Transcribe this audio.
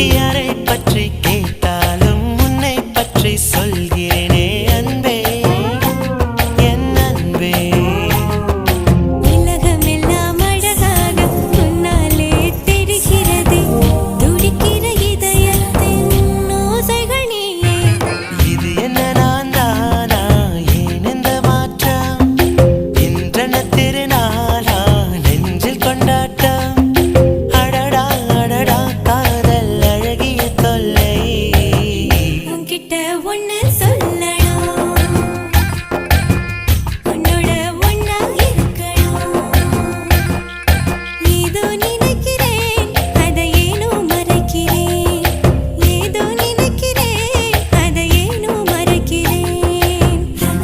யாரை பற்றி bueno.